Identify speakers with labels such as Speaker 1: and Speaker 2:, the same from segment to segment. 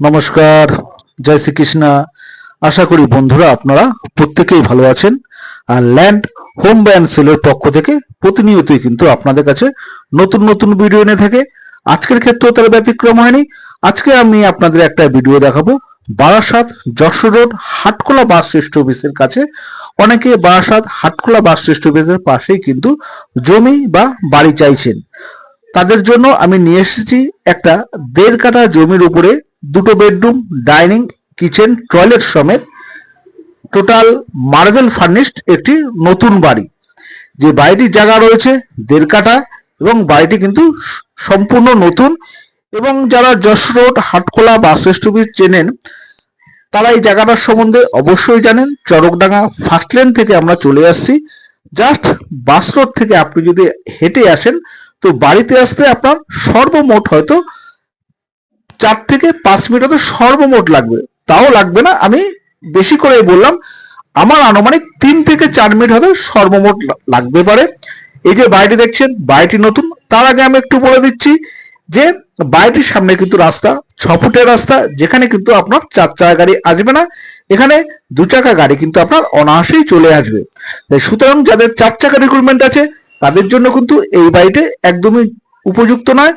Speaker 1: নমস্কার, জয় শ্রীকৃষ্ণ। আশা করি বন্ধুরা আপনারা প্রত্যেকেই ভালো আছেন আর ল্যান্ড, হোম ব্যান্ড সেলের পক্ষ থেকে প্রতিনিয়তই কিন্তু আপনাদের কাছে নতুন নতুন ভিডিও এনে থাকে। আজকের ক্ষেত্রেও তার ব্যতিক্রম হয়নি। আজকে আমি আপনাদের একটা ভিডিও দেখাবো। বারাসাত যশোর রোড, হাটকোলা বাস শ্রেষ্ঠ অফিসের কাছে। অনেকে বারাসাত, হাটকোলা বাস শ্রেষ্ঠ অফিসের পাশেই কিন্তু জমি বা বাড়ি চাইছেন। তাদের জন্য আমি নিয়ে এসেছি একটা দেড় কাঠা জমির উপরে দুটো বেডরুম, ডাইনিং, কিচেন, টয়লেট সমেত টোটাল মার্বেল ফার্নিশড একটি নতুন বাড়ি। যে বাড়িটির জায়গা রয়েছে দেড় কাটা এবং বাড়িটি কিন্তু সম্পূর্ণ নতুন এবং যারা Jessore road, Hatkhola, bus stoppage চেনেন, তারা এই জায়গাটার সম্বন্ধে অবশ্যই জানেন। চরকডাঙ্গা ফার্স্ট লেন থেকে আমরা চলে আসছি। জাস্ট বাস রোড থেকে আপনি যদি হেঁটে আসেন, তো বাড়িতে আসতে আপনার সর্বমোট হয়তো চার থেকে পাঁচ মিনিট হয়তো সর্বমোট লাগবে। তাও লাগবে না, আমি বেশি করে বললাম, আমার আনুমানিক তিন থেকে চার মিনিট হয়তো সর্বমোট লা- লাগতে পারে। এই যে বাড়িটি দেখছেন, বাড়িটি নতুন, তার আগে আমি একটু বলে দিচ্ছি যে বাড়িটির সামনে কিন্তু রাস্তা, ছ ফুটের রাস্তা, যেখানে কিন্তু আপনার চার চাকা গাড়ি আসবে না, এখানে দু চাকা গাড়ি কিন্তু আপনার অনায়াসেই চলে আসবে। সুতরাং যাদের চার চাকা রিক্রুটমেন্ট আছে, তাদের জন্য কিন্তু এই বাড়িটি একদমই উপযুক্ত নয়।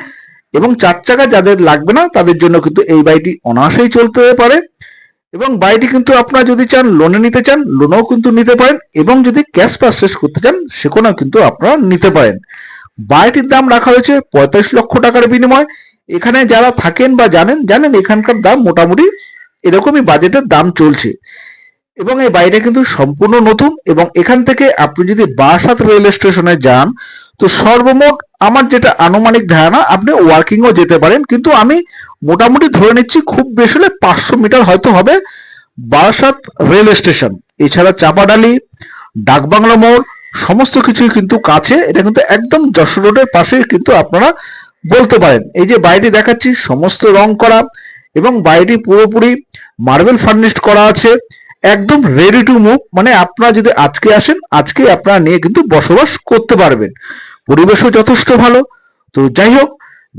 Speaker 1: এবং চার চাকা যাদের লাগবে না, তাদের জন্য কিন্তু এই বাড়িটি অনায়াসেই চলতে পারে। এবং বাড়িটি কিন্তু আপনারা যদি চান লোনে নিতে চান লোনও কিন্তু নিতে পারেন এবং যদি ক্যাশ পারচেস করতে চান, সেখানেও কিন্তু আপনারা নিতে পারেন। বাড়িটির দাম রাখা হয়েছে পঁয়তাল্লিশ লক্ষ টাকার বিনিময়। এখানে যারা থাকেন বা জানেন জানেন এখানকার দাম মোটামুটি এরকমই বাজেটের দাম চলছে। এবং এই বাড়িটা কিন্তু সম্পূর্ণ নতুন এবং এখান থেকে আপনি যদি বারাসাত রেল স্টেশনে যান, তো সর্বমোট আমার যেটা আনুমানিক ধারণা, আপনি ওয়ার্কিংও যেতে পারেন, কিন্তু আমি মোটামুটি ধরে নিচ্ছি খুব বেশি হলে পাঁচশো মিটার হয়তো হবে বারাসাত রেল স্টেশন এছাড়া চাপাডালি, ডাকবাংলা মোড়, সমস্ত কিছুই কিন্তু কাছে, এটা কিন্তু একদম যশোর রোডের পাশে কিন্তু আপনারা বলতে পারেন। এই যে বাড়িটি দেখাচ্ছি, সমস্ত রং করা এবং বাড়িটি পুরোপুরি মার্বেল ফার্নিশড করা আছে, একদম রেডি টু মুভ মানে আপনারা যদি আজকে আসেন আজকে আপনারা নিয়ে কিন্তু বসবাস করতে পারবেন। পরিবেশও যথেষ্ট ভালো। তো যাই হোক,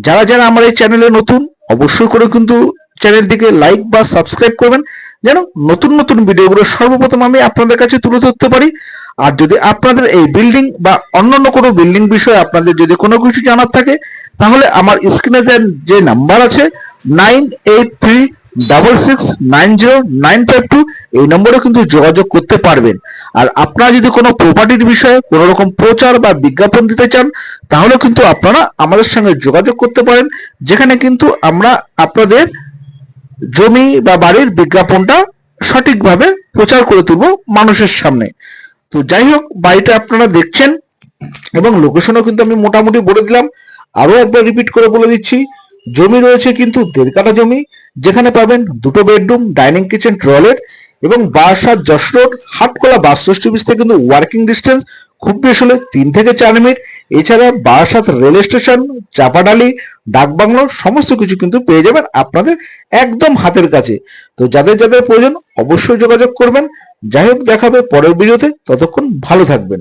Speaker 1: যারা যারা আমার এই চ্যানেলে নতুন, অবশ্যই করে কিন্তু চ্যানেলটিকে লাইক বা সাবস্ক্রাইব করবেন। যেন নতুন নতুন ভিডিওগুলো সর্বপ্রথম আমি আপনাদের কাছে তুলে ধরতে পারি। আর যদি আপনাদের এই বিল্ডিং বা অন্যান্য কোনো বিল্ডিং বিষয়ে আপনাদের যদি কোনো কিছু জানার থাকে, তাহলে আমার স্ক্রিনে যে নাম্বার আছে nine eight three double six nine zero nine five two এই নম্বরে কিন্তু যোগাযোগ করতে পারবেন। আর আপনারা যদি কোনো প্রপার্টির বিষয়ে কোনো রকম প্রচার বা বিজ্ঞাপন দিতে চান তাহলে কিন্তু আপনারা আমাদের সঙ্গে যোগাযোগ করতে পারেন, যেখানে কিন্তু আমরা আপনাদের জমি বা বাড়ির বিজ্ঞাপনটা সঠিকভাবে প্রচার করে তুলব মানুষের সামনে। তো যাই হোক, বাড়িটা আপনারা দেখছেন এবং লোকেশনও কিন্তু আমি মোটামুটি বলে দিলাম। আরও একবার রিপিট করে বলে দিচ্ছি জমি রয়েছে কিন্তু দেড় কাটা জমি, যেখানে পাবেন দুটো বেডরুম ডাইনিং কিচেন টয়লেট এবং বারাসাত যশ রোড হাটকোলা বাস অফিস থেকে কিন্তু ওয়ার্কিং ডিস্টেন্স খুব বেশি হলে তিন থেকে চার মিনিট। এছাড়া বারাসাত রেল স্টেশন চাপাডালি, ডাকবাংলো সমস্ত কিছু কিন্তু পেয়ে যাবেন আপনাদের একদম হাতের কাছে। তো যাদের যাদের প্রয়োজন অবশ্যই যোগাযোগ করবেন। যাই হোক, দেখাবে পরের ভিডিওতে ততক্ষণ ভালো থাকবেন।